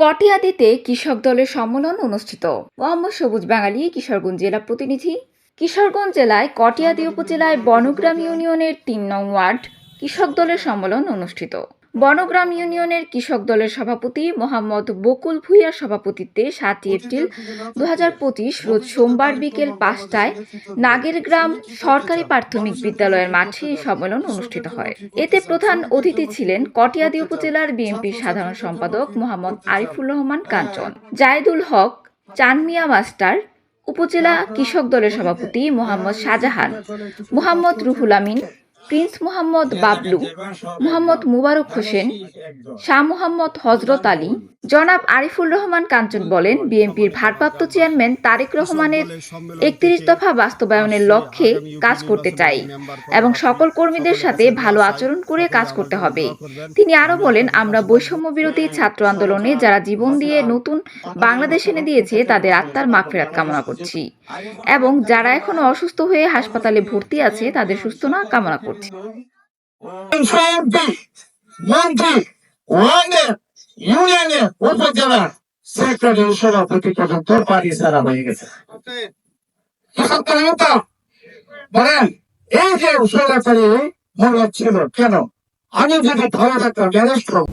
কটিয়াদিতে কৃষক দলের সম্মেলন অনুষ্ঠিত? মোহাম্মদ সবুজ বাঙালি, কিশোরগঞ্জ জেলা প্রতিনিধি। কিশোরগঞ্জ জেলায় কটিয়াদি উপজেলায় বনগ্রাম ইউনিয়নের তিন নং ওয়ার্ড কৃষক দলের সম্মেলন অনুষ্ঠিত। বনগ্রাম ইউনিয়নের কৃষক দলের সভাপতি মোহাম্মদ বকুল ভুইয়ার সভাপতিত্বে সাতই এপ্রিল দু হাজার পঁচিশ রোজ সোমবার বিকেল পাঁচটায় নাগেরগ্রাম সরকারি প্রাথমিক বিদ্যালয়ের মাঠে এই সম্মেলন অনুষ্ঠিত হয়। এতে প্রধান অতিথি ছিলেন কটিয়াদি উপজেলার বিএনপির সাধারণ সম্পাদক মোহাম্মদ আরিফুর রহমান কাঞ্চন জায়েদুল হক চানমিয়া মাস্টার উপজেলা কৃষক দলের সভাপতি মোহাম্মদ শাহজাহান মোহাম্মদ রুহুল আমিন প্রিন্স মোহাম্মদ বাবলু মোহাম্মদ মুবারক হোসেন শাহ মোহাম্মদ হজরত আলী জনাব আরিফুল রহমান কাঞ্চন বলেন বিএনপির ভারপ্রাপ্ত চেয়ারম্যান তারেক রহমানের একত্রিশ দফা বাস্তবায়নের লক্ষ্যে কাজ করতে চাই এবং সকল কর্মীদের সাথে ভালো আচরণ করে কাজ করতে হবে। তিনি আরও বলেন আমরা বৈষম্য বিরোধী ছাত্র আন্দোলনে যারা জীবন দিয়ে নতুন বাংলাদেশ এনে দিয়েছে তাদের আত্মার মাগফিরাত কামনা করছি। এবং যারা এখনও অসুস্থ হয়ে হাসপাতালে ভর্তি আছে তাদের সুস্থতা কামনা করছি। ইউনিয়নের উপজেলা সেক্রেটারি সভাপতি পর্যন্ত পানি সারা হয়ে গেছে। বলেন এই যে সরকারি মনে ছিল কেন? আমি যদি ভালো থাকতাম ম্যানেজ করব